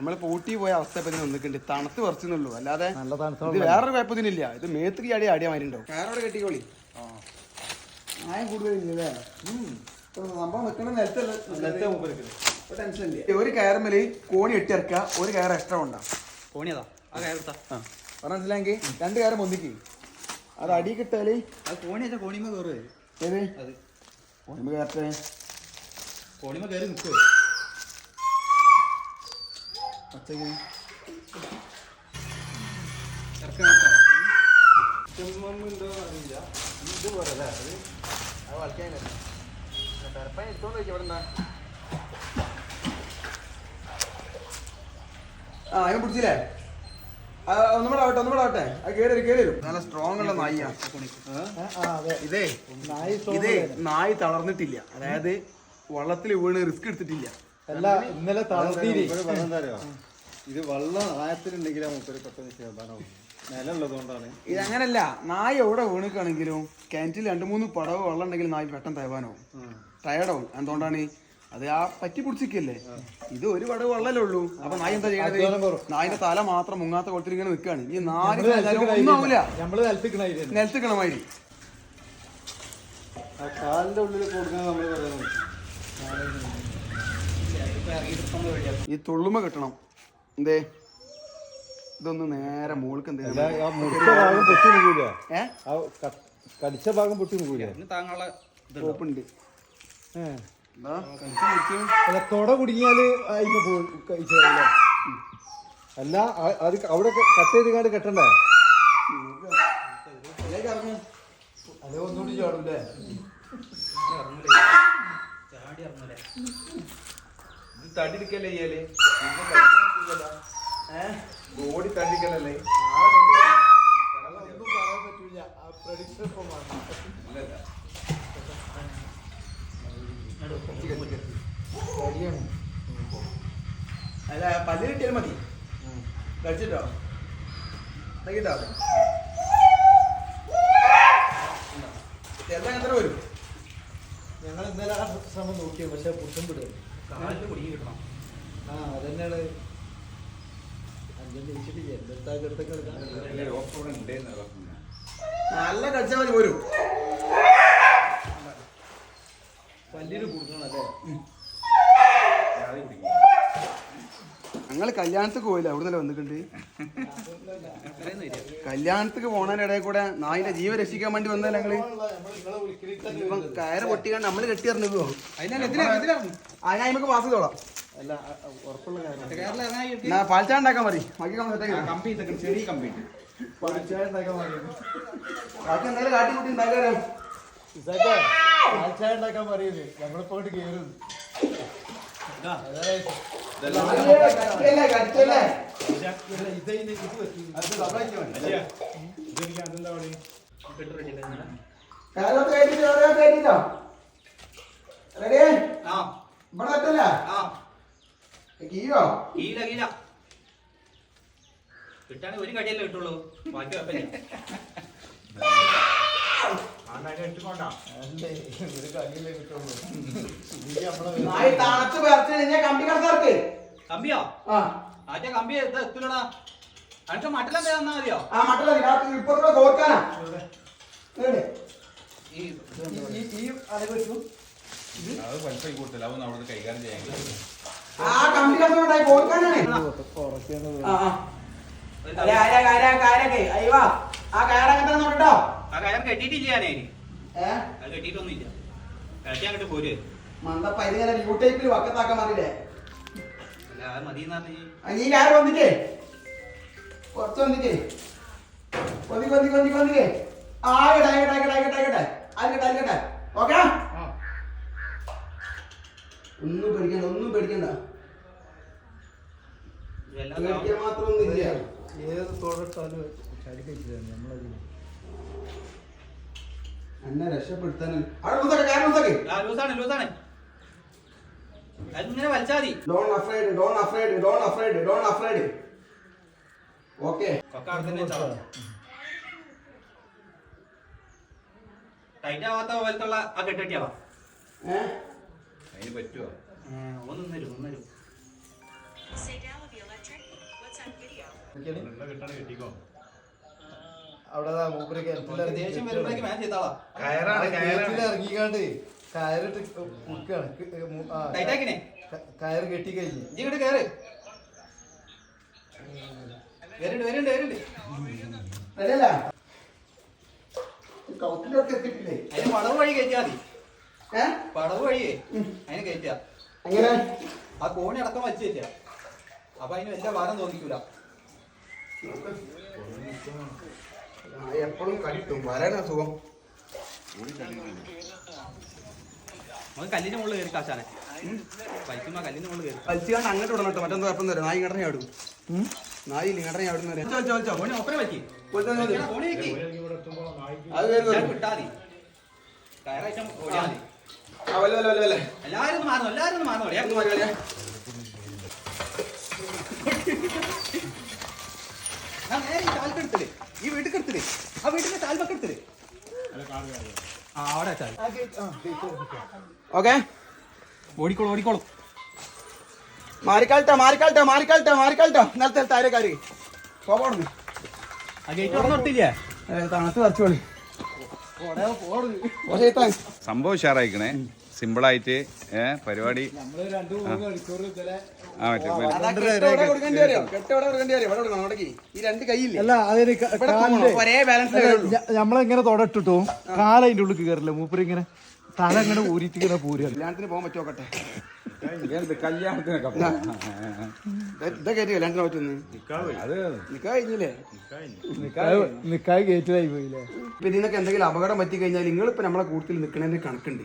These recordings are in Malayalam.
നമ്മൾ പൂട്ടി പോയ അവസ്ഥ ഇപ്പൊ ഇതിന് വന്നിട്ടുണ്ട്. തണുത്ത് പറിച്ചെന്നുള്ളൂ. അല്ലാതെ നല്ല തണുത്ത ഇത് വേറൊരു കുഴപ്പത്തിനില്ല ഇത് മേത്രി അടി അടിയാ മാതിരി ഉണ്ടാവും. കയറോടെ കെട്ടിക്കോളി? ആയം കൂടുതലില്ലേ സംഭവം നിൽക്കണ നിലത്തല്ല ടെൻഷൻ ഇല്ല. ഒരു കയറുമ്മൽ കോണി എട്ടിറക്കുക ഒരു കയർ എക്സ്ട്രാ ഉണ്ടാവും കോണിയതാ ആ പറഞ്ഞ മനസ്സിലായെങ്കിൽ രണ്ട് കയറും ഒന്നിക്ക് അത് അടി കിട്ടാൽ? അത് കോണി വെച്ചാൽ കോണിമ കയറുവേ ഏത്? അത്. കോണിമ കയറട്ടെ? കോണിമ കയറി നിൽക്കുവേ പച്ചക്ക് ആ അതിനെ പിടിച്ചില്ലേ? ആ, ഒന്നും കൂടെ ആവട്ടെ ഒന്നുകൂടെ ആവട്ടെ. കേറി കേറി നല്ല സ്ട്രോങ് ഉള്ള നായിയാ. ഇതേ നായി ഇതേ നായി തളർന്നിട്ടില്ല. അതായത് വള്ളത്തിൽ വീണ് റിസ്ക് എടുത്തിട്ടില്ല. അല്ല ഇന്നലെ തളർത്തീരി ഇത് വെള്ളം ആയത്തിലുണ്ടെങ്കിലേ മൂപ്പര് പെട്ടെന്ന് ശേതാനാവും നിലമുള്ളതുകൊണ്ടാണ്. ഇതങ്ങനല്ല നായ എവിടെ വീണിക്കാണെങ്കിലും കിണറ്റിൽ രണ്ട് മൂന്ന് പടവ് വെള്ളം ഉണ്ടെങ്കിൽ നായ് പെട്ടെന്ന് തയവാനാവും ടയർഡാവും എന്തുകൊണ്ടാണ്? അത് ആ പറ്റി പിടിച്ചിരിക്കല്ലേ? ഇത് ഒരു പടവ് വെള്ളമല്ലേ ഉള്ളൂ. അപ്പൊ നായ എന്താ ചെയ്യണത്? നായിന്റെ തല മാത്രം മുങ്ങാത്ത കുളത്തിൽ ഇങ്ങനെ ഈ നാല് ഒന്നും ആവില്ല നമ്മൾ കാലിന്റെ ഉള്ളിൽ കൊടുക്കാൻ നമ്മൾ പറയുന്നത്. ഈ തുള്ളുമ കിട്ടണം. എന്തേ? ഇതൊന്ന് നേരെ മോൾക്ക് എന്തേ? ആ പൊട്ടി നിൽക്കൂല. ആ കടിച്ച ഭാഗം പൊട്ടി. അല്ല തൊട കുടുങ്ങിയാൽ അതിന് അല്ല അത് അവിടെ കട്ട് ചെയ്ത് കാണ്ട് കെട്ടണ്ടേ? അല്ലേ ഒന്നുകൂടി ചാടൂലേ ചാടി ഇറങ്ങൂലേ ഇത് തടിക്കല്ലേ ചെയ്യൽ ബോഡി തടിക്കലല്ലേ ഒന്നും പറയാൻ പറ്റൂല ആ പ്രഡിക്ഷൻ. അല്ല പല്ല് കിട്ടിയാൽ മതി. കഴിച്ചിട്ടോ? കഴിക്കട്ടോ? ചെറുതാൻ എത്ര വരും. ഞങ്ങൾ ഇന്നലെ ആ ശ്രമം നോക്കിയത് പക്ഷെ പുട്ടും വിടും കുടുങ്ങി കിട്ടണം. ആ അതന്നെയാണ്. നല്ല കച്ചവടം വരും. ഞങ്ങൾ കല്യാണത്തേക്ക് പോയില്ല? അവിടെ വന്നിട്ടുണ്ട് പോണതിനിടയിൽ കല്യാണത്തേക്ക് പോണതിന്റെ കൂടെ നായിന്റെ ജീവൻ രക്ഷിക്കാൻ വേണ്ടി വന്നല്ലേ ഞങ്ങൾ. ഇപ്പം കയറ് പൊട്ടിക്കാണ്ട് നമ്മൾ കെട്ടി ഇറങ്ങിക്കോ അതിനാണ് എന്തിനാ എന്തിനാ അതിനാ നമുക്ക് പാസ് ചെയ്തോളാം. പാൽച്ചായ ഉണ്ടാക്കാൻ മതി ബാക്കി പാൽച്ചായ ഉണ്ടാക്കാൻ മതി ബാക്കി എന്തായാലും പാൽച്ചായ ഉണ്ടാക്കാൻ പറയുന്നത് നമ്മളിപ്പോ ഇങ്ങോട്ട് കിട്ടാണെങ്കിൽ ഒരു കടിയല്ലേ കിട്ടുള്ളൂ ബാക്കി കുഴപ്പമില്ല തണുത്ത് പറിച്ചു കഴിഞ്ഞാൽ കമ്പി കടത്തർക്ക് കമ്പിയോ? ആ. ആറ്റ കമ്പി ഇത് എത്തില്ലടാ അനക്ക് മട്ടിലെന്താ തന്നാ മതിയോ? ആ മട്ടല ഇപ്പുറത്തൂടെ കോർക്കാനാ. ഇവിടെ. ഈ ഈ- ഈ- ഈ അലക് വെച്ചു. അത് വലിപ്പം കൂടുതൽ അവൻ അവിടെ കൈകാര്യം ചെയ്യാൻ ആ കമ്പി കടന്നുണ്ടായി കോർക്കാനാണ്. ആ. ആ കാര കാരൊക്കെ അയ്യോ ആ കയറങ്ങട്ടെ നോട്ടോ ആ കയർ കെട്ടിയിട്ടില്ല ഞാനേ. ഏ? അത് കെട്ടിയിട്ടൊന്നുമില്ല. കെട്ടി അങ്ങോട്ട് പോര്. മന്ദപ്പ ഇതിങ്ങനെ യൂ ടൈപ്പിൽ വക്കത്താക്കാൻ മാറിയില്ലേ അല്ല അത് മതി എന്ന് പറഞ്ഞു. ആ, നീ കയറ് വന്നിട്ടേ? കുറച്ച് വന്നിട്ടേ. കൊന്തി കൊന്തി കൊന്തി കൊന്തിക്കേ ആകട്ടെ ആകട്ടെ ആകട്ടെ ആകട്ടെ ആകട്ടെ. ആകട്ടെ ആകട്ടെ ഓക്കെ? ഒന്നും പേടിക്കണ്ട ഒന്നും പേടിക്കണ്ട. പേടിക്കാൻ മാത്രമൊന്നും ഇല്ല ഏത് കഴിച്ചത് നമ്മളതിന്. എന്നെ രക്ഷപ്പെടുത്താൻ വലിച്ചാ മതി. Don't afraid don't afraid don't afraid don't afraid okay കൊക്ക അവിടെ തന്നെ ടൈറ്റ് ആവാത്ത പോലത്തുള്ള ആ കെട്ടിയാവാ ഏഹ് അതിന് പറ്റുമോ ഒന്നും തരും ഒന്നും തരും. Dallaville, അവിടെ മൂപ്പര് കിണറ്റിലിറങ്ങിക്കാണ്ട് കയറിട്ട് മുക്കാണ്. കയറ് കെട്ടി കഴിഞ്ഞ് പടവ് വഴി കയറ്റിയാ മതി. പടവ് വഴിയേ അതിന് കയറ്റാ എങ്ങനെ? ആ കോണി അടക്കം വലിച്ചു കയറ്റാ അപ്പൊ അതിന് വലിയ ഭാരം തോന്നിക്കൂല. എപ്പോഴും കടിട്ടും വരാനാ സുഖം. നമുക്ക് കല്ലിന്റെ മുകളിൽ കയറി കാശാനെ. വലിക്കുമ്പോ കല്ലിന്റെ മുകളിൽ കയറി. വലിച്ചുകൊണ്ട് അങ്ങോട്ട് വിടണം കേട്ടോ. മറ്റൊന്നും കുഴപ്പം തരാം നായി ഇങ്ങടനെ ആടും നായി ഇങ്ങടനെ ആടുന്ന വരെ ഒപ്പന വലിക്ക് കോണി വെക്കി. അത് വരുന്നു വിട്ടാ മതി. കയറാഴ്ച ഓടിയാ മതി ആ വല്ല വല്ല വല്ല വല്ല എല്ലാരും ഒന്ന് മാറണം എല്ലാരും ഒന്ന് മാറണം ഒന്ന് മാറി കളിയാ. ഞാൻ നേരെ ഈ താൽക്കെടുത്തിൽ ഈ വീട്ടിൽ എടുത്തിൽ ആ വീട്ടിന്റെ താൽപ്പൊക്കെ എടുത്തിൽ ആ അവിടെ ഓക്കെ. ഓടിക്കോളൂ ഓടിക്കോളൂ. മാറിക്കാൾട്ടോ മാറിക്കാൾട്ടോ മാറിക്കാൾട്ടോ മാറിക്കാൾട്ടോ നേരത്തെ താരക്കാര് പോകണം തണുത്ത് കുറച്ചോളി സംഭവം ഉഷാറായിക്കണേ. സിമ്പിളായിട്ട് ഏഹ് പരിപാടി. ആ. മറ്റേ ഞമ്മളിങ്ങനെ തൊടട്ടിട്ടു കാലതിന്റെ ഉള്ളിൽ കയറില്ല മൂപ്പര് ഇങ്ങനെ തല ഇങ്ങനെ ഊരിട്ട് ഇങ്ങനെ പോരുകയാണ് കല്യാണത്തിന് പോകാൻ പറ്റുമോക്കട്ടെ കല്യാണത്തിനൊക്കെ ഇതാ കയറ്റി കല്യാണത്തിന് പറ്റുന്നു നിക്കായി കയറ്റിലായി പോയില്ലേ? ഇപ്പൊ നിങ്ങൾക്ക് എന്തെങ്കിലും അപകടം പറ്റി കഴിഞ്ഞാൽ നിങ്ങളിപ്പോ നമ്മളെ കൂടുതൽ നിൽക്കണതിന്റെ കണക്കുണ്ട്.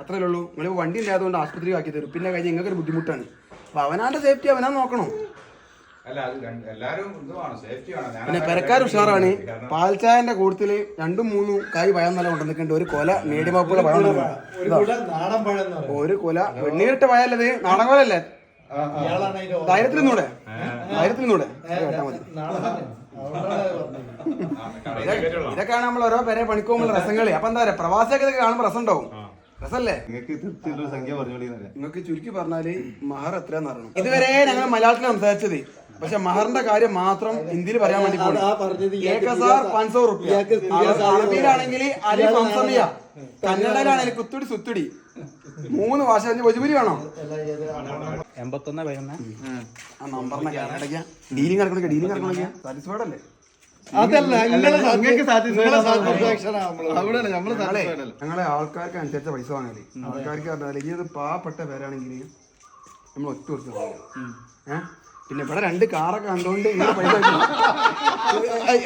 അത്രേ ഉള്ളൂ. നിങ്ങൾ വണ്ടി ഇല്ലാത്തതുകൊണ്ട് ആശുപത്രി ആക്കി തരും. പിന്നെ കഴിഞ്ഞ് നിങ്ങൾക്ക് ഒരു ബുദ്ധിമുട്ടാണ്. അപ്പൊ അവനാന്റെ സേഫ്റ്റി അവനാ നോക്കണം. പിന്നെ പെരക്കാർ ഉഷാറാണ്. പാൽച്ചായന്റെ കൂട്ടത്തിൽ രണ്ടും മൂന്നും കായ് പഴം നല്ല കൊണ്ടുവന്നിട്ടുണ്ട്. ഒരു കൊല മേടിമാപ്പുള്ള പഴം. ഒരു കൂടെ നാടൻ പഴം എന്ന് പറയും ഒരു കൊല. വെണ്ണീരിട്ട പഴല്ലത് നാടൻ കൊലല്ലേ ധൈര്യത്തിലൂടെ ധൈര്യത്തിലൂടെ ഓ- ധൈര്യത്തിൽ നിന്നൂടെ? ധൈര്യത്തിൽ നിന്നൂടെ? കേട്ടാ മതി. ഇതൊക്കെയാണ് നമ്മൾ ഓരോ പേരെ പണിക്കുമ്പോൾ രസങ്ങളി. അപ്പൊ എന്താ പറയാ? പ്രവാസിയൊക്കെ ഇതൊക്കെ കാണുമ്പോ രസം ഉണ്ടാവും. രസല്ലേ? നിങ്ങൾക്ക് തൃപ്തിയുള്ള സംഖ്യ പറഞ്ഞോളി നിങ്ങൾക്ക് ചുരുക്കി പറഞ്ഞാൽ മഹർ എത്രയാന്ന് അറിയണം. ഇതുവരെ ഞങ്ങൾ മലയാളത്തിൽ സംസാരിച്ചത്. പക്ഷെ മഹറിന്റെ കാര്യം മാത്രം ഹിന്ദിയിൽ പറയാൻ വേണ്ടി അറബിയിലാണെങ്കിൽ പംസമിയ കന്നഡയിലാണെങ്കിൽ കുത്തുടി സുത്തുടി. മൂന്ന് ഭാഷ കഴിഞ്ഞ് ഭോജപുരി വേണോ? വരുന്ന? എൺപത്തൊന്ന് പതിനൊന്ന് ആ നമ്പറിനെ ഡീലിംഗ് നടക്കണ ഡീലിംഗ് നടക്കണ സാറ്റിസ്ഫൈഡ് അല്ലേ? അതല്ല ഞങ്ങളെ ആൾക്കാർക്ക് അനുസരിച്ച പൈസ വാങ്ങൽ. ആൾക്കാർക്ക് പറഞ്ഞാൽ ഇനി അത് പാവപ്പെട്ട പേരാണെങ്കിൽ നമ്മൾ ഒറ്റ കൊടുത്ത് ഏഹ് പിന്നെ ഇവിടെ രണ്ട് കാറൊക്കെ കണ്ടോണ്ട് ഇങ്ങനെ പൈസ വെക്കണം.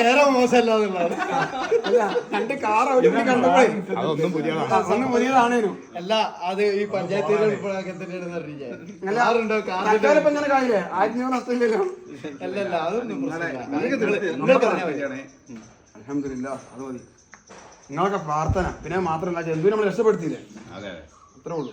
ഏറെ മോശമല്ലാതെ അല്ല രണ്ട് കാർ അവിടെ കണ്ടപ്പോഴേ അതൊന്നും പുതിയതാണേനു. അല്ല അത് ഈ പഞ്ചായത്തിൽ ഇപ്പൊ ഇങ്ങനെ കാണില്ലേ ആയിരത്തി അഞ്ഞൂറ് നഷ്ടമില്ലല്ലോ. അല്ലല്ല അതൊന്നും. അലഹമില്ല അത് മതി. നിങ്ങളൊക്കെ പ്രാർത്ഥന. പിന്നെ മാത്രമല്ല ജന്തുവിനെ നമ്മൾ രക്ഷപ്പെടുത്തിയില്ലേ? അതെ. അത്രേ ഉള്ളൂ.